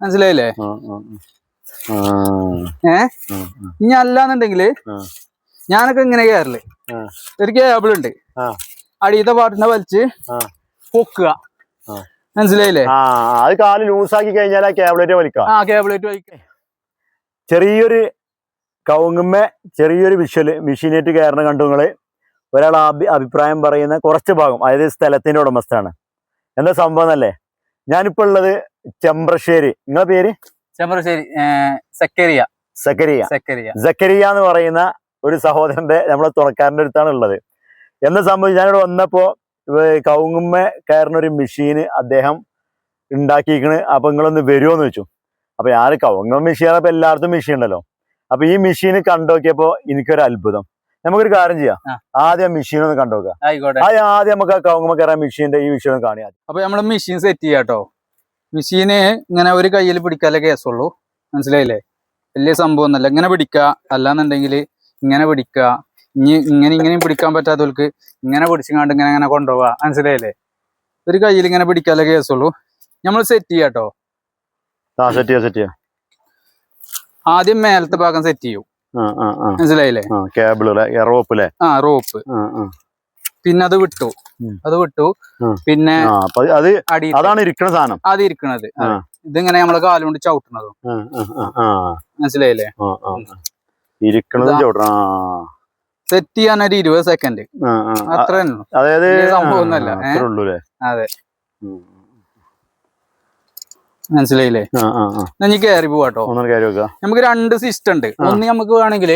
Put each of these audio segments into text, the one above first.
മനസ്സിലായില്ലേ? ഏ? ഇനി അല്ലാന്നുണ്ടെങ്കിൽ ഞാനൊക്കെ ഇങ്ങനെ കയറൽ. ഒരു കേബിൾ ഉണ്ട്. അടിയത്തെ പാട്ടിനെ വലിച്ച് പൊക്കുക. മനസ്സിലായില്ലേ? അത് കാൽ ലൂസാക്കി കഴിഞ്ഞാൽ ആ ക്യാബിളേറ്റ് വലിക്കാം ആ കേബിളേറ്റ് ചെറിയൊരു കവുങ്ങുമ്മ ചെറിയൊരു വിഷ്വൽ മെഷീനേറ്റ് കയറണ കണ്ടു നിങ്ങൾ. ഒരാൾ അഭിപ്രായം പറയുന്ന കുറച്ച് ഭാഗം അതായത് സ്ഥലത്തിന്റെ ഉടമസ്ഥനാണ്. എന്താ സംഭവം എന്നല്ലേ? ഞാനിപ്പോ ഉള്ളത് ചെമ്പ്രശ്ശേരി. നിങ്ങളെ പേര്? ചെമ്പ്രശ്ശേരി സക്കരിയ. സക്കരിയ. സക്കരിയ. സക്കരിയ എന്ന് പറയുന്ന ഒരു സഹോദരന്റെ നമ്മളെ തുണക്കാരന്റെ അടുത്താണ് ഉള്ളത്. എന്നെ സംബന്ധിച്ച് ഞാനിവിടെ വന്നപ്പോ കൗങ്ങുമ്മ കയറുന്ന ഒരു മെഷീന് അദ്ദേഹം ഉണ്ടാക്കിയിരിക്കണ്. അപ്പൊ നിങ്ങളൊന്ന് വരുമോന്ന് വെച്ചു അപ്പൊ ഞാൻ കൗങ്ങ മെഷീൻ അപ്പൊ എല്ലായിടത്തും മെഷീൻ ഉണ്ടല്ലോ. അപ്പൊ ഈ മെഷീൻ കണ്ടോക്കിയപ്പോ എനിക്കൊരു അത്ഭുതം. നമുക്കൊരു കാര്യം ചെയ്യാം. ആദ്യം മെഷീൻ ഒന്ന് കണ്ടുനോക്കാം ആയിക്കോട്ടെ. ആദ്യം നമുക്ക് ആ കവുങ്ങുമ്മ കയറാൻ മെഷീന്റെ ഈ മെഷീൻ ഒന്ന് കാണിയാ അപ്പൊ നമ്മൾ മെഷീൻ സെറ്റ് ചെയ്യാട്ടോ മെഷീന് ഇങ്ങനെ ഒരു കയ്യിൽ പിടിക്കാല്ലേ കേസുള്ളൂ? മനസ്സിലായില്ലേ? വലിയ സംഭവം ഒന്നല്ല. ഇങ്ങനെ പിടിക്കുക. അല്ലാന്നുണ്ടെങ്കിൽ ഇങ്ങനെ പിടിക്കുക. ഇനി ഇങ്ങനെ ഇങ്ങനെയും പിടിക്കാൻ പറ്റാത്തവർക്ക് ഇങ്ങനെ പിടിച്ചുകൊണ്ട് ഇങ്ങനെ ഇങ്ങനെ കൊണ്ടുപോവാ മനസ്സിലായില്ലേ? ഒരു കയ്യിൽ ഇങ്ങനെ പിടിക്കാല്ലേ കേസുള്ളൂ. നമ്മൾ സെറ്റ് ചെയ്യാട്ടോ സെറ്റ് ചെയ്യാം സെറ്റ് ചെയ്യാം. ആദ്യം മേലത്തെ ഭാഗം സെറ്റ് ചെയ്യും. മനസ്സിലായില്ലേ? കേബിൾ റോപ്പ് അല്ലേ ആ റോപ്പ് പിന്നെ അത് വിട്ടു. അത് വിട്ടു. പിന്നെ അത് അതാണ് ഇരിക്കുന്ന സാധനം. അത് ഇരിക്കണത്. ഇതിങ്ങനെ നമ്മളെ കാലുകൊണ്ട് ചവിട്ടണതും. മനസ്സിലായില്ലേ. ഇരിക്കണതും ചവിട്ടണം. സെറ്റ് ചെയ്യാൻ ഒരു ഇരുപത് സെക്കൻഡ്. അത്ര സംഭവം അതായത് അത്രേ ഉള്ളൂ അതെ. മനസ്സിലായില്ലേ? ഇനി കയറി പോവാട്ടോ നമുക്ക് രണ്ട് സിസ്റ്റം ഉണ്ട്. ഒന്ന് നമുക്ക് വേണമെങ്കിൽ.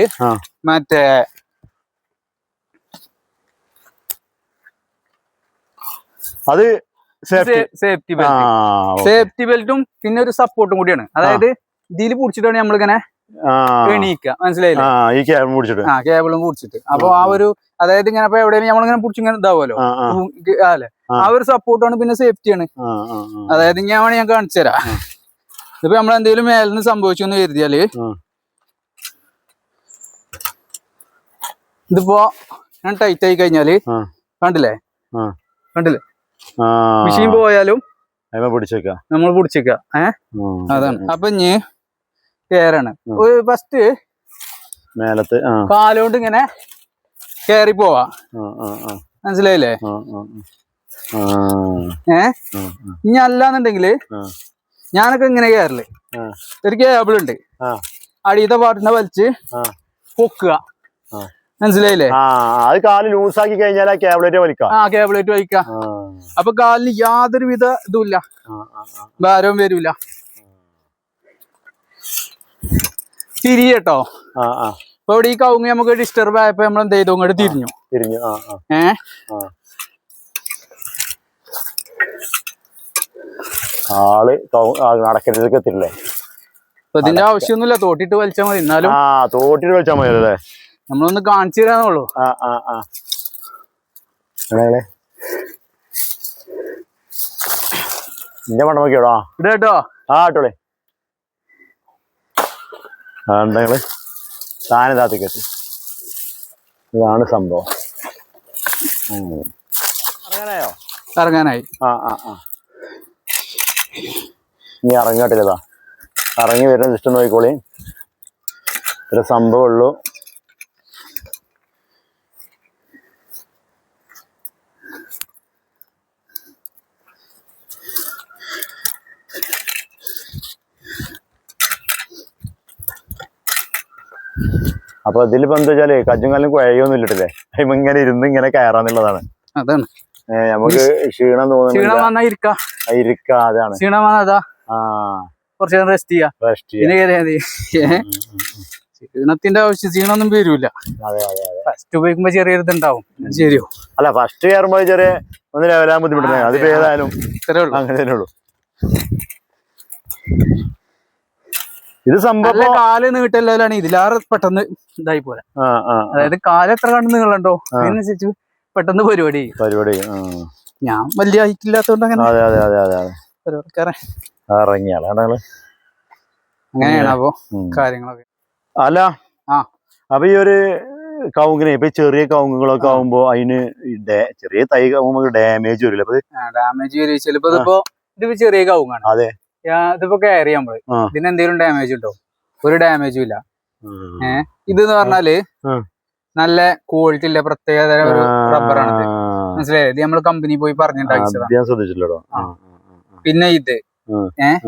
മറ്റേ അത് സേഫ്റ്റി ബെൽറ്റ്. സേഫ്റ്റി ബെൽറ്റും പിന്നെ ഒരു സപ്പോർട്ടും കൂടിയാണ്. അതായത് ഇതിൽ പിടിച്ചിട്ടാണ് നമ്മളിങ്ങനെ ആ. എണീക്കുക മനസ്സിലായില്ലേ? ആ ഈ ക്യാബ് പിടിച്ചിട്ട്. ആ കേബിളും പിടിച്ചിട്ട്. അപ്പൊ ആ. ഒരു അതായത് ഇങ്ങനെ ഇപ്പൊ എവിടെയെങ്കിലും നമ്മളിങ്ങനെ പിടിച്ച് ഇങ്ങനെ ഇതാവുമല്ലോ അല്ലെ? ആ. ഒരു സപ്പോർട്ടാണ് പിന്നെ സേഫ്റ്റിയാണ്. അതായത് ഞാൻ വേണേ ഞാൻ കാണിച്ചു തരാം ഇതിപ്പോ നമ്മൾ എന്തെങ്കിലും മേലിന് സംഭവിച്ചു എന്ന് കരുതിയാൽ. ഇതിപ്പോ ഞാൻ ടൈറ്റ് ആയി കഴിഞ്ഞാൽ കണ്ടില്ലേ? കണ്ടില്ലേ? മെഷീൻ പോയാലും നമ്മൾ പിടിച്ചേക്ക. ഏഹ് അതാണ്. അപ്പൊ ഇനി കേറാണ് ഒരു ഫസ്റ്റ് മേലത്ത് കാലുകൊണ്ട് ഇങ്ങനെ കേറി പോവാ. മനസ്സിലായില്ലേ? ഏ? ഇനി അല്ലാന്നുണ്ടെങ്കിൽ ഞാനൊക്കെ ഇങ്ങനെ കയറൽ. ഒരു കേബിൾ ഉണ്ട്. അടിയത്തെ പാട്ടിനെ വലിച്ച്. പൊക്കുക. മനസ്സിലായില്ലേ? അത് കാൽ ലൂസാക്കി കഴിഞ്ഞാൽ ആ ക്യാബിളേറ്റ് വലിക്കാം. ആ കേബിളേറ്റ് വലിക്കാം. അപ്പൊ കാലിന് യാതൊരു വിധ ഇതുമില്ല. ഭാരവും വരില്ല തിരിയട്ടോ. ഇപ്പൊ ഇവിടെ ഈ കവുങ്ങ് നമുക്ക് ഡിസ്റ്റർബ് ആയപ്പോ നമ്മൾ എന്ത് ചെയ്തു? ഇങ്ങോട്ട് തിരിഞ്ഞു. തിരിഞ്ഞു. ആ ആ. ആൾ നടക്കരുതൊക്കെ എത്തില്ലേ ഇതിന്റെ ആവശ്യമൊന്നുമില്ല. തോട്ടിട്ട് വലിച്ചാൽ മതി. എന്നാലും ആ തോട്ടിട്ട് വലിച്ചാൽ മതി അല്ലേ നമ്മളൊന്ന് കാണിച്ചു തരാന്നുള്ളൂ ആ ആ ആ. നിന്റെ മണ്ണം നോക്കിയോടാ കേട്ടോ ആ ആ ഉണ്ടെങ്കിൽ താനെ താത്തിക്കെത്തി ഇതാണ് സംഭവം. അറിയാനായോ ഇറങ്ങാനായി? ആ ആ ആ. ഇനി ഇറങ്ങാട്ടില്ലതാ. ഇറങ്ങി വരുന്ന ജസ്റ്റ് നോക്കിക്കോളി. ഒരു സംഭവം അപ്പൊ ഇതിലിപ്പോ എന്താ വെച്ചാൽ കജ്ജും കാലും കുഴയൊന്നും ഇല്ലട്ടില്ലേ? അതിമ ഇങ്ങനെ ഇരുന്ന് ഇങ്ങനെ കയറാന്നുള്ളതാണ്. അതാണ്. നമുക്ക് ക്ഷീണം തോന്നുന്നു ഇരിക്ക. അതാണ്. ക്ഷീണം വന്നാ ആ. കുറച്ച് നേരം റെസ്റ്റ് ചെയ്യാ. റെസ്റ്റ് ഏഹ് ക്ഷീണത്തിന്റെ ആവശ്യം ക്ഷീണമൊന്നും വരൂല. ഫസ്റ്റ് ഉപയോഗിക്കുമ്പോ ചെറിയ ഇതുണ്ടാവും ശരിയോ അല്ല ഫസ്റ്റ് കയറുമ്പോ ചെറിയ ഒന്ന് ലെവലാൻ ബുദ്ധിമുട്ടുണ്ട് ആ, അതിപ്പോ അതെ, ഏതായാലും അങ്ങനെ തന്നെ ഉള്ളൂ. ഇത് സംഭവം കാൽ നീട്ടല്ലാണ് ഇതിലാറ് പെട്ടെന്ന് ഇതായി പോലെ അതായത് കാൽ എത്ര കണ്ടു നീളണ്ടോ ആ. അതിനനുസരിച്ച് പെട്ടെന്ന് പരിപാടി പരിപാടി. ഞാൻ വലിയ ഹൈറ്റ് ഇല്ലാത്തോണ്ട് അങ്ങനെ അങ്ങനെയാണ് അപ്പൊ കാര്യങ്ങളൊക്കെ. അല്ല ആ. അപ്പൊ ഈ ഒരു കവുങ്ങിനെ ഇപ്പൊ ചെറിയ കവുങ്ങുകളൊക്കെ. ആവുമ്പോ അതിന് ചെറിയ തൈ ആവുമ്പോ ഡാമേജ് വരില്ല ഡാമേജ് വരും. ചിലപ്പോ ഇതിപ്പോ ഇത് ചെറിയ കവുങ്ങാണ്. അതെ. ഇതിപ്പോ കയറി നമ്മൾ ആ. ഇതിന് എന്തെങ്കിലും ഡാമേജ് ഉണ്ടോ ഒരു ഡാമേജും ഇല്ല. ഏഹ് ഇതെന്ന് പറഞ്ഞാൽ. നല്ല ക്വാളിറ്റി ഉള്ള പ്രത്യേകതര ഒരു. റബ്ബറാണ് മനസ്സിലായത് ഇത്. നമ്മൾ കമ്പനി പോയി ആ. പിന്നെ ഇത്. ഏഹ്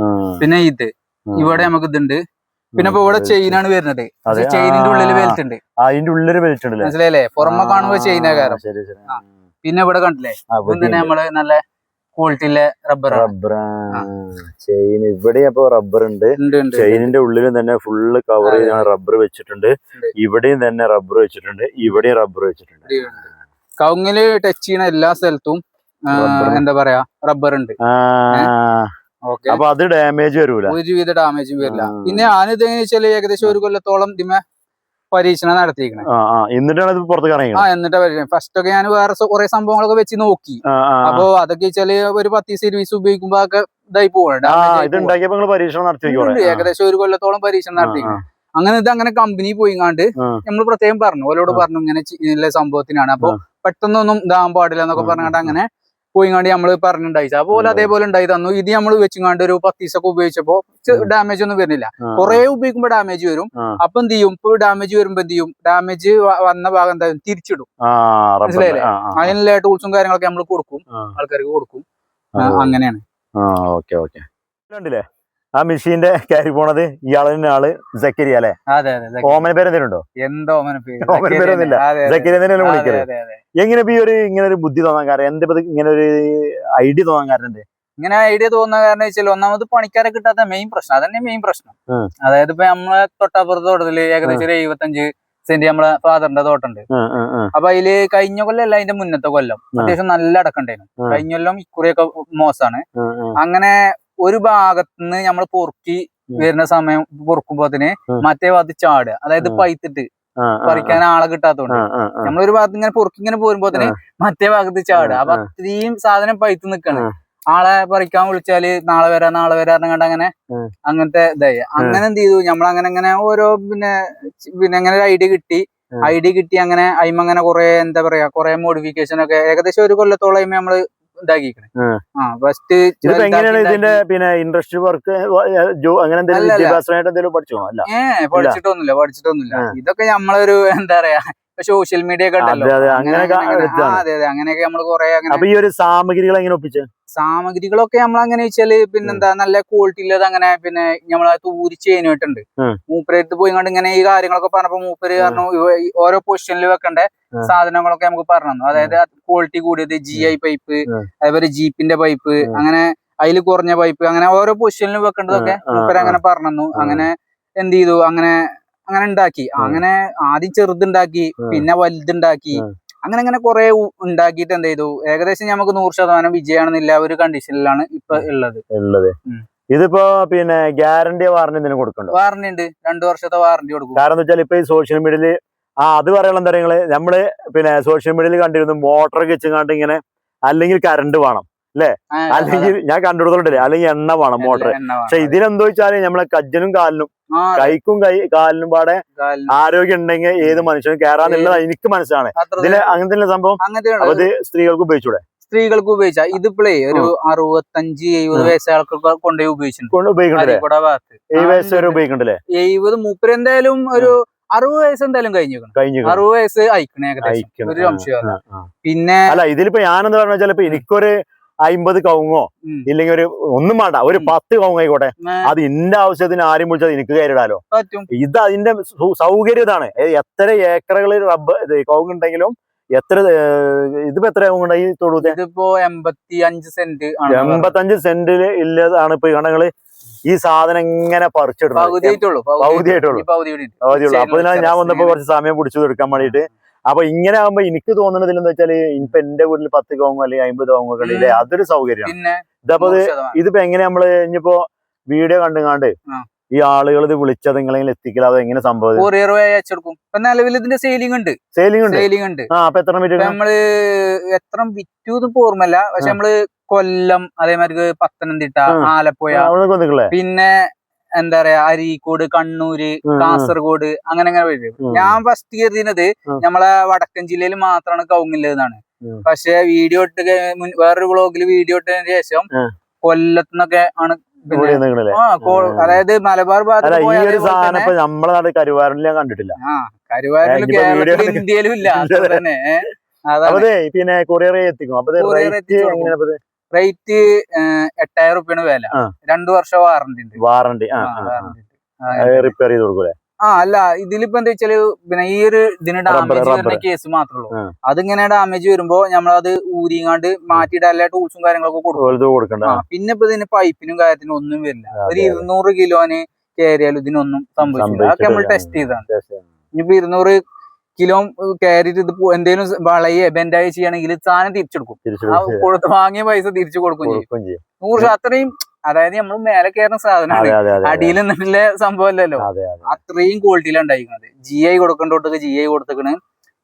പിന്നെ ഇത്. ഇവിടെ നമുക്ക് ഇതുണ്ട്. പിന്നെ ഇപ്പൊ ഇവിടെ ചെയിനാണ് വരുന്നത്. അതെ, ചെയിനിന്റെ. ഉള്ളിൽ ബെൽറ്റ് ഉണ്ട്. അതിന്റെ മനസ്സിലായില്ലേ? പുറമെ കാണുമ്പോ ചെയിനാകാരം ശരി ശരി. പിന്നെ ഇവിടെ കണ്ടില്ലേ? നമ്മൾ നല്ല ക്വാളിറ്റി റബ്ബർ റബ്ബർ. ചെയിൻ ഇവിടെ അപ്പൊ റബ്ബർ ഉണ്ട്. ചെയിനിന്റെ ഉള്ളിലും തന്നെ ഫുള്ള് കവർ ചെയ്യാൻ ചെയ്താണ് റബ്ബർ വെച്ചിട്ടുണ്ട്. ഇവിടെയും തന്നെ റബ്ബർ വെച്ചിട്ടുണ്ട്. ഇവിടെയും റബ്ബർ വെച്ചിട്ടുണ്ട്. കവുങ്ങിൽ ടച്ച് ചെയ്യുന്ന എല്ലാ സ്ഥലത്തും എന്താ പറയാ റബ്ബർ ഉണ്ട്. അപ്പൊ അത് ഡാമേജ് വരൂല. ഒരുവിധ ഡാമേജും വരില്ല. പിന്നെ ഞാനിത് വെച്ചാൽ ഏകദേശം ഒരു കൊല്ലത്തോളം ഇതിമേ പരീക്ഷണം നടത്തിയിരിക്കണേ. എന്നിട്ടാണ് ഇത് പുറത്ത് ആ എന്നിട്ട് ഫസ്റ്റ് ഒക്കെ ഞാൻ വേറെ കുറെ സംഭവങ്ങളൊക്കെ വെച്ച് നോക്കി. അപ്പൊ അതൊക്കെ വെച്ചാൽ ഒരു പത്ത് സർവീസ് ഉപയോഗിക്കുമ്പോ ഒക്കെ ഇതായി പോകണ്ട പരീക്ഷണം നടത്തി ഏകദേശം ഒരു കൊല്ലത്തോളം പരീക്ഷണം നടത്തിയിരിക്കണം അങ്ങനെ ഇത് അങ്ങനെ കമ്പനി പോയിങ്ങാണ്ട്. നമ്മൾ പ്രത്യേകം പറഞ്ഞു. ഓലോട് പറഞ്ഞു ഇങ്ങനെ സംഭവത്തിനാണ്. അപ്പൊ. പെട്ടെന്നൊന്നും ഇതാകാൻ പാടില്ല എന്നൊക്കെ പറഞ്ഞാണ്ട് അങ്ങനെ പോയിങ്ങാണ്ട് നമ്മൾ പറഞ്ഞിട്ടുണ്ടായി അതുപോലെ അതേപോലെ ഉണ്ടായി തന്നു. ഇത് നമ്മൾ വെച്ചിങ്ങാണ്ട് ഒരു പത്ത് ദിവസമൊക്കെ ഉപയോഗിച്ചപ്പോ ഡാമേജ് ഒന്നും വരുന്നില്ല. കുറെ ഉപയോഗിക്കുമ്പോ ഡാമേജ് വരും. അപ്പൊ എന്ത് ചെയ്യും? ഇപ്പൊ ഡാമേജ് വരുമ്പോ എന്ത് ചെയ്യും? ഡാമേജ് വന്ന ഭാഗം എന്താ? തിരിച്ചിടും. മനസ്സിലായില്ലേ? അതിനുള്ള ടൂൾസും കാര്യങ്ങളൊക്കെ നമ്മൾ കൊടുക്കും. ആൾക്കാർക്ക് കൊടുക്കും. അങ്ങനെയാണ്. Okay okay. കണ്ടില്ലേ? ആ മെഷീന്റെ കയറി പോണത് ഇയാളെ തന്നെ ആൾ സക്കരിയ അല്ലെ. ഓമന പേര് എന്തെങ്കിലും ഉണ്ടോ എന്തോ അവനെ പേര്? ഓമന പേരൊന്നുമില്ല. അതെ, അതെ. വിളിക്കരുത്. എങ്ങനെ ഈ ഒരു ഇങ്ങനെ ഒരു ബുദ്ധി തോന്നാൻ കാരണം? എന്താ ഇങ്ങനെ ഒരു ഐഡിയ തോന്നാൻ കാരണം എന്തേ? ഇങ്ങനെ ഐഡിയ തോന്നുന്ന കാരണം വെച്ചാൽ ഒന്നാമത് പണിക്കാരെ കിട്ടാത്ത മെയിൻ പ്രശ്നം. അതന്നെ മെയിൻ പ്രശ്നം. അതായത് ഇപ്പൊ നമ്മളെ തൊട്ടപ്പുറത്ത് തോട്ടത്തിൽ ഏകദേശം ഒരു എഴുപത്തഞ്ച് സെന്റ് നമ്മളെ ഫാദറിന്റെ തോട്ടുണ്ട്. അപ്പൊ അതിൽ കഴിഞ്ഞ കൊല്ലം അല്ല അതിന്റെ മുന്നത്തെ കൊല്ലം. അത്യാവശ്യം നല്ല അടക്കണ്ടായിരുന്നു. കഴിഞ്ഞ കൊല്ലം ഇക്കുറിയൊക്കെ മോശമാണ്. അങ്ങനെ ഒരു ഭാഗത്തുനിന്ന് നമ്മൾ പൊറുക്കി. വരുന്ന സമയം പൊറുക്കുമ്പോത്തിന്. മറ്റേ ഭാഗത്ത് ചാടുക. അതായത് പൈത്തിട്ട്. പറിക്കാൻ ആളെ കിട്ടാത്തോണ്ട്. നമ്മളൊരു ഭാഗത്ത് ഇങ്ങനെ പൊറുക്കി ഇങ്ങനെ പോരുമ്പോത്തിന് മറ്റേ ഭാഗത്ത് ചാട് അപ്പൊ. അത്രയും സാധനം പൈത്ത് നിക്കാണ്. ആളെ പറിക്കാൻ വിളിച്ചാൽ നാളെ വരാ നാളെ വരാന്ന് കണ്ട അങ്ങനെ. അങ്ങനത്തെ ഇതായി. അങ്ങനെ എന്ത് ചെയ്തു? നമ്മളങ്ങനെ അങ്ങനെ ഓരോ പിന്നെ പിന്നെ അങ്ങനെ ഒരു ഐഡിയ കിട്ടി. ഐഡിയ കിട്ടി അങ്ങനെ അയിമ അങ്ങനെ കുറെ എന്താ പറയാ കുറെ മോഡിഫിക്കേഷൻ ഒക്കെ ഏകദേശം ഒരു കൊല്ലത്തോളം അയിമ നമ്മൾ ഇതാക്കിക്കണേ ഉം. ആ ഫസ്റ്റ് എങ്ങനെയാണ് ഇതിന്റെ പിന്നെ ഇൻഡസ്ട്രി വർക്ക് അങ്ങനെ എന്തെങ്കിലും പഠിച്ചോ? അല്ല. ഏഹ് പഠിച്ചിട്ടൊന്നുമില്ല പഠിച്ചിട്ടൊന്നുമില്ല. ഇതൊക്കെ നമ്മളൊരു എന്താ പറയാ സോഷ്യൽ മീഡിയ ഒക്കെ അതെ, അങ്ങനെയൊക്കെ കുറെ അപ്പൊ ഈ ഒരു സാമഗ്രികൾ എങ്ങനെ ഒപ്പിച്ച്? സാമഗ്രികളൊക്കെ നമ്മൾ അങ്ങനെ വെച്ചാൽ പിന്നെന്താ നല്ല ക്വാളിറ്റി ഉള്ളത് അങ്ങനെ പിന്നെ നമ്മളെ തൂരി ചെയ്യാനായിട്ടുണ്ട്. മൂപ്പരടുത്ത് പോയി കൊണ്ട് ഇങ്ങനെ ഈ കാര്യങ്ങളൊക്കെ പറഞ്ഞപ്പോ മൂപ്പര് പറഞ്ഞു ഓരോ പൊസിഷനിൽ വെക്കേണ്ട. സാധനങ്ങളൊക്കെ നമുക്ക് പറഞ്ഞു തന്നു. അതായത് ക്വാളിറ്റി കൂടിയത് ജി ഐ പൈപ്പ്. അതേപോലെ ജീപ്പിന്റെ പൈപ്പ്. അങ്ങനെ അതിൽ കുറഞ്ഞ പൈപ്പ് അങ്ങനെ ഓരോ പൊസിഷനിൽ വെക്കേണ്ടതൊക്കെ മൂപ്പര് അങ്ങനെ പറഞ്ഞു അങ്ങനെ എന്ത് ചെയ്തു? അങ്ങനെ അങ്ങനെ ഉണ്ടാക്കി അങ്ങനെ ആദ്യം ചെറുതുണ്ടാക്കി പിന്നെ വലുതുണ്ടാക്കി. അങ്ങനെ അങ്ങനെ കുറെ ഉണ്ടാക്കിയിട്ട് എന്ത് ചെയ്തു? ഏകദേശം നമുക്ക് നൂറ് ശതമാനം വിജയമാണെന്നില്ല ഒരു കണ്ടീഷനിലാണ് ഇപ്പൊ ഉള്ളത് ഉള്ളത് ഇതിപ്പോ പിന്നെ ഗ്യാരണ്ടി വാറണ്ടി എന്തെങ്കിലും കൊടുക്കണ്ടോ? വാറണ്ടി ഉണ്ട് രണ്ടു വർഷത്തെ വാറണ്ടി കൊടുക്കും. കാരണം വെച്ചാൽ ഇപ്പൊ ഈ സോഷ്യൽ മീഡിയയിൽ ആ അത് പറയാനുള്ള എന്താ പറയുക നമ്മൾ പിന്നെ സോഷ്യൽ മീഡിയയിൽ കണ്ടിരുന്നു മോട്ടർ വെച്ചുകൊണ്ട് ഇങ്ങനെ അല്ലെങ്കിൽ കറണ്ട് വേണം അല്ലെ? അല്ലെങ്കിൽ ഞാൻ കണ്ടുപിടുത്തോണ്ടല്ലേ അല്ലെങ്കിൽ എണ്ണ വേണം മോട്ടർ. പക്ഷെ ഇതിനെന്തോ വെച്ചാൽ നമ്മളെ കജ്ജനും കാലിനും കൈക്കും കൈ കാലിനും പാടെ ആരോഗ്യം ഉണ്ടെങ്കിൽ ഏത് മനുഷ്യനും കയറാന്നുള്ളത് എനിക്ക് മനസ്സിലാണ്. ഇതിലെ അങ്ങനത്തെ സംഭവം അത് അപ്പൊ ഇത് സ്ത്രീകൾക്ക് ഉപയോഗിച്ചൂടെ? സ്ത്രീകൾക്ക് ഉപയോഗിച്ച. ഇതിപ്പോഴേ ഒരു അറുപത്തഞ്ച് എഴുപത്. വയസ്സായ ആൾക്കൊക്കെ കൊണ്ടുപോയി ഉപയോഗിച്ചിട്ടുണ്ട്. എഴുപത് മൂപ്പര് എന്തായാലും ഒരു അറുപത് വയസ്സ് എന്തായാലും കഴിഞ്ഞു അറുപത് വയസ്സ് അയക്കണേ ഏകദേശം. ഒരു സംശയം ആ, ആ. പിന്നെ അല്ല ഇതിലിപ്പോ ഞാനെന്ന് പറഞ്ഞാൽ ചിലപ്പോ എനിക്കൊരു അമ്പത് കവുങ്ങോ? ഇല്ലെങ്കിൽ ഒരു ഒന്നും വേണ്ട ഒരു. പത്ത് കവുങ്ങായിക്കോട്ടെ. ആയിക്കോട്ടെ അത് ഇന്റെ ആവശ്യത്തിന് ആരും വിളിച്ചത് എനിക്ക് കയറിടാലോ. ഇത് അതിന്റെ സൗകര്യം ഇതാണ്. എത്ര ഏക്കറുകളിൽ റബ്ബ് ഇത് കവുങ്ങുണ്ടെങ്കിലും എത്ര ഇതിപ്പോ എത്ര തൊഴുത്തെ ഇതിപ്പോ എൺപത്തി അഞ്ച് സെന്റ് എൺപത്തഞ്ച് സെന്റിൽ ഇല്ലതാണ് ഇപ്പൊ കണങ്ങൾ. ഈ സാധനം എങ്ങനെ പറിച്ചിടുന്നത്. പകുതിയായിട്ടുള്ളൂ പകുതിയായിട്ടുള്ളൂ. പകുതിയുള്ളൂ അപ്പൊ ഞാൻ വന്നപ്പോ കുറച്ച് സമയം പിടിച്ചു എടുക്കാൻ വേണ്ടിയിട്ട് അപ്പൊ ഇങ്ങനെ ആകുമ്പോ എനിക്ക് തോന്നുന്നതിൽ എന്താ വെച്ചാൽ ഇപ്പൊ എന്റെ വീട്ടിൽ പത്ത് കവുങ്ങോ അല്ലെങ്കിൽ അമ്പത് ഉണ്ടെങ്കിൽ അതൊരു സൗകര്യമാണ് ഇതപ്പോ ഇത് ഇതിപ്പോ എങ്ങനെ നമ്മൾ ഇനിയിപ്പോ വീഡിയോ കണ്ടുകാണ്ട് ഈ ആളുകൾ ഇത് വിളിച്ചത് നിങ്ങളെങ്കിലും എത്തിക്കില്ല അത് എങ്ങനെ സംഭവം? കൊറിയർ വഴി അയച്ചെടുക്കും ഇപ്പൊ നിലവിൽ ഇതിന്റെ സെയിലിംഗ് ഉണ്ട്. സെയിലിംഗ് ഉണ്ട്? സെയിലിംഗ് ഉണ്ട്. ആ അപ്പൊ എത്ര മീറ്റർ നമ്മൾ എത്ര വിറ്റു എന്ന് ഓർമ്മല്ല പക്ഷെ. നമ്മൾ കൊല്ലം അതേമാതിരി പത്തനംതിട്ട. ആലപ്പുഴ പിന്നെ എന്താ പറയാ അരീക്കോട് കണ്ണൂര്. കാസർഗോഡ് അങ്ങനെ അങ്ങനെ വരും. ഞാൻ ഫസ്റ്റ് കരുതിയത്. നമ്മളെ വടക്കൻ ജില്ലയിൽ മാത്രമാണ് കവുങ്ങില്ലെന്നാണ് ഉം. പക്ഷെ വീഡിയോ ഇട്ട് വേറൊരു വ്ളോഗിൽ വീഡിയോ ഇട്ടതിന് ശേഷം. കൊല്ലത്തുനിന്നൊക്കെ ആണ് അതായത് മലബാർ ഭാഗത്ത് നമ്മളെ കരുവാറിൽ ഞാൻ കണ്ടിട്ടില്ല കരുവാരൂരിൽ ഇന്ത്യയിലും ഇല്ല ദേ പിന്നെ കൊറിയർ എത്തിക്കും അപ്പൊ റേറ്റ്. എങ്ങനെയാ റേറ്റ് എട്ടായിരം റുപ്യാണ് വില. രണ്ടു വർഷം വാറന്റി ഉണ്ട്. വാറണ്ടി റിപ്പയർ ചെയ്ത് കൊടുക്കൂലേ? ആ അല്ല ഇതിലിപ്പോ എന്താ വെച്ചാൽ പിന്നെ ഈ ഒരു ഇതിന് ഡാമേജ് വരുന്ന കേസ് മാത്രമേ ഉള്ളൂ. അതിങ്ങനെ ഡാമേജ് വരുമ്പോ നമ്മളത് ഊരിങ്ങാണ്ട് മാറ്റിയിട്ട് എല്ലാ ടൂൾസും കാര്യങ്ങളൊക്കെ കൊടുക്കും. പിന്നെ ഇപ്പൊ ഇതിന് പൈപ്പിനും കാര്യത്തിനും ഒന്നും വരില്ല. ഒരു ഇരുന്നൂറ് കിലോന് കയറിയാലും ഇതിനൊന്നും സംഭവിച്ചില്ല അതൊക്കെ നമ്മൾ ടെസ്റ്റ് ചെയ്താണ്. ഇനിയിപ്പോ ഇരുന്നൂറ് കിലോ കയറിയിട്ട് ഇത് എന്തെങ്കിലും വളയെ ബെൻഡായി ചെയ്യണമെങ്കിൽ സാധനം തിരിച്ചെടുക്കും തിരിച്ചു കൊടുക്കും കൊടുത്ത് വാങ്ങിയ പൈസ തിരിച്ചു കൊടുക്കും ചെയ്യും. നൂറ് അത്രയും അതായത് നമ്മൾ മേലെ കയറുന്ന സാധനമാണ്. അടിയിൽ നിന്നിട്ടുള്ള സംഭവമല്ലല്ലോ അതെ അതെ. അത്രയും ക്വാളിറ്റിയിലാണ് ഉണ്ടായിരിക്കുന്നത് ജി ഐ കൊടുക്കേണ്ടോട്ടൊക്കെ ജി ഐ കൊടുത്തേക്കണ്.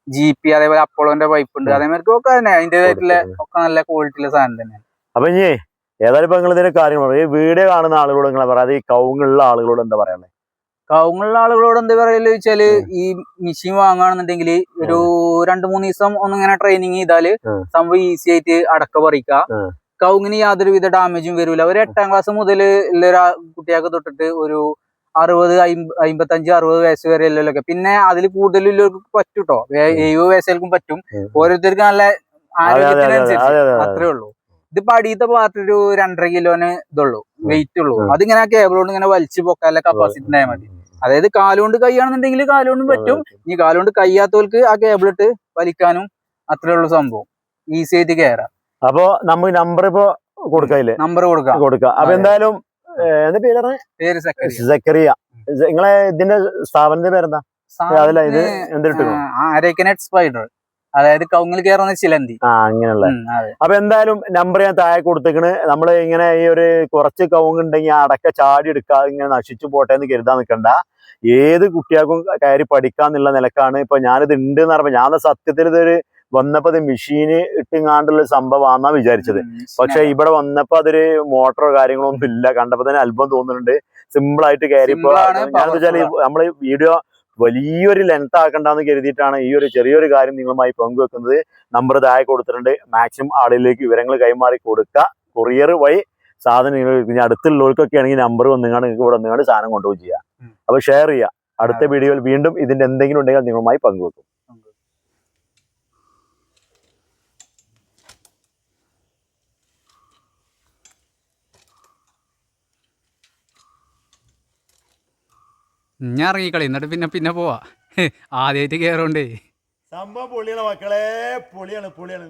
ജി പി അതേപോലെ അപ്പോളോന്റെ പൈപ്പ് ഉണ്ട്. അതേമാതിരി ഒക്കെ തന്നെ അതിന്റേതായിട്ടുള്ള ഒക്കെ നല്ല ക്വാളിറ്റിയുള്ള സാധനം തന്നെ അപ്പൊ ഇനി ഏതായാലും ഇപ്പൊ നിങ്ങൾ ഇതിന്റെ കാര്യം ഈ വീഡിയോ കാണുന്ന ആളുകളോട് നിങ്ങളെ പറയാതെ ഈ കൗങ്ങുള്ള ആളുകളോട് എന്താ പറയാനുള്ളത് കവുങ്ങുള്ള ആളുകളോട് എന്താ പറയൽ വെച്ചാൽ ഈ മെഷീൻ വാങ്ങുകയാണെന്നുണ്ടെങ്കിൽ ഒരു രണ്ടു മൂന്ന് ദിവസം ഒന്നിങ്ങനെ ട്രെയിനിങ് ചെയ്താൽ. സംഭവം ഈസി ആയിട്ട് അടക്ക പറിക്ക. കൗങ്ങിന് യാതൊരുവിധ ഡാമേജും വരില്ല ഒരു എട്ടാം ക്ലാസ് മുതൽ ഉള്ള ഒരു കുട്ടികൾക്ക് തൊട്ടിട്ട് ഒരു അറുപത് അമ്പത്തഞ്ച് അറുപത് വയസ്സ് വരെ ഉള്ളവരൊക്കെ. പിന്നെ അതിൽ കൂടുതലുള്ളവർക്ക് പറ്റും കേട്ടോ എഴുപത് വയസ്സുകൾക്കും പറ്റും. ഓരോരുത്തർക്കും നല്ല ആരോഗ്യത്തിനനുസരിച്ച്. അതെ അതെ അത്രേ ഉള്ളൂ. ഇതിപ്പോ അടിയത്തെ പാർട്ട് ഒരു രണ്ടര കിലോന് ഇതുള്ളൂ. വെയിറ്റ് ഉള്ളൂ. അതിങ്ങനെ കേബിളോട് ഇങ്ങനെ വലിച്ചു പൊക്കാനുള്ള കപ്പാസിറ്റി ഉണ്ടായാൽ മതി. അതായത് കാലുകൊണ്ട് കൈയാണെന്നുണ്ടെങ്കിൽ കാലുകൊണ്ട് പറ്റും. ഇനി കാലുകൊണ്ട് കയ്യാത്തവർക്ക് ആ കേബിൾ ഇട്ട് വലിക്കാനും അത്രേ ഉള്ള സംഭവം. ഈസി ആയിട്ട് കയറാം അപ്പൊ നമുക്ക് നമ്പർ ഇപ്പൊ കൊടുക്കില്ലേ നമ്പർ കൊടുക്കാം. കൊടുക്കാം. അപ്പൊ എന്തായാലും എന്താ പേര് പേര് സക്കറിയ. നിങ്ങളെ ഇതിന്റെ സ്ഥാപനത്തിന്റെ പേരെന്താ? അതല്ല ഇത് എന്തിട്ടു അരക്കനെറ്റ് സ്പൈഡർ അതായത് കൗങ്ങിൽ കയറുന്ന ചിലന്തി. ആ അങ്ങനെയുള്ള. അതെ. അപ്പൊ എന്തായാലും നമ്പർ ഞാൻ താഴെ കൊടുത്തേക്കണ്. നമ്മൾ ഇങ്ങനെ ഈ ഒരു കുറച്ച് കവുങ്ങുണ്ടെങ്കിൽ ആ അടക്ക ചാടി എടുക്കാതെ ഇങ്ങനെ നശിച്ചു പോട്ടെ എന്ന് കരുതാൻ നിൽക്കണ്ട ഏത് കുട്ടികൾക്കും കയറി പഠിക്കാന്നുള്ള നിലക്കാണ് ഇപ്പൊ ഞാനിത് ഉണ്ട് എന്ന് പറയുമ്പോൾ ഞാൻ സത്യത്തിൽ ഇതൊരു വന്നപ്പോ ഇത് മെഷീന് ഇട്ടിങ്ങാണ്ടുള്ള സംഭവമാണെന്നാ വിചാരിച്ചത്. പക്ഷെ ഇവിടെ വന്നപ്പോ അതൊരു മോട്ടറോ കാര്യങ്ങളോ ഒന്നും ഇല്ല. കണ്ടപ്പോ തന്നെ അത്ഭുതം തോന്നുന്നുണ്ട്. സിമ്പിൾ ആയിട്ട് കയറിപ്പോ ഞാൻ വെച്ചാൽ നമ്മൾ വീഡിയോ വലിയൊരു ലെങ്ത് ആക്കണ്ടെന്ന് കരുതിയിട്ടാണ് ഈ ഒരു ചെറിയൊരു കാര്യം നിങ്ങളുമായി പങ്കുവെക്കുന്നത്. നമ്പർ താഴെ കൊടുത്തിട്ടുണ്ട്. മാക്സിമം ആളിലേക്ക് വിവരങ്ങൾ കൈമാറി കൊടുക്കുക. കൊറിയർ വഴി സാധനം നിങ്ങൾ ഇനി അടുത്തുള്ളവർക്കൊക്കെ ആണെങ്കിൽ നമ്പർ വന്നുകൊണ്ട് നിങ്ങൾക്ക് ഇവിടെ വന്നുകൊണ്ട് സാധനം കൊണ്ടുപോയി ചെയ്യാം. അപ്പോൾ അപ്പൊ ഷെയർ ചെയ്യുക. അടുത്ത വീഡിയോയിൽ വീണ്ടും ഇതിന്റെ എന്തെങ്കിലും ഉണ്ടെങ്കിൽ നിങ്ങളുമായി പങ്കുവെക്കും. ഞാൻ കളി എന്നിട്ട് പിന്നെ പിന്നെ പോവാ. ആദ്യമായിട്ട് കയറുണ്ടേ സംഭവം പൊളിയാണ് മക്കളെ. പൊളിയാണ് പൊളിയാണ്.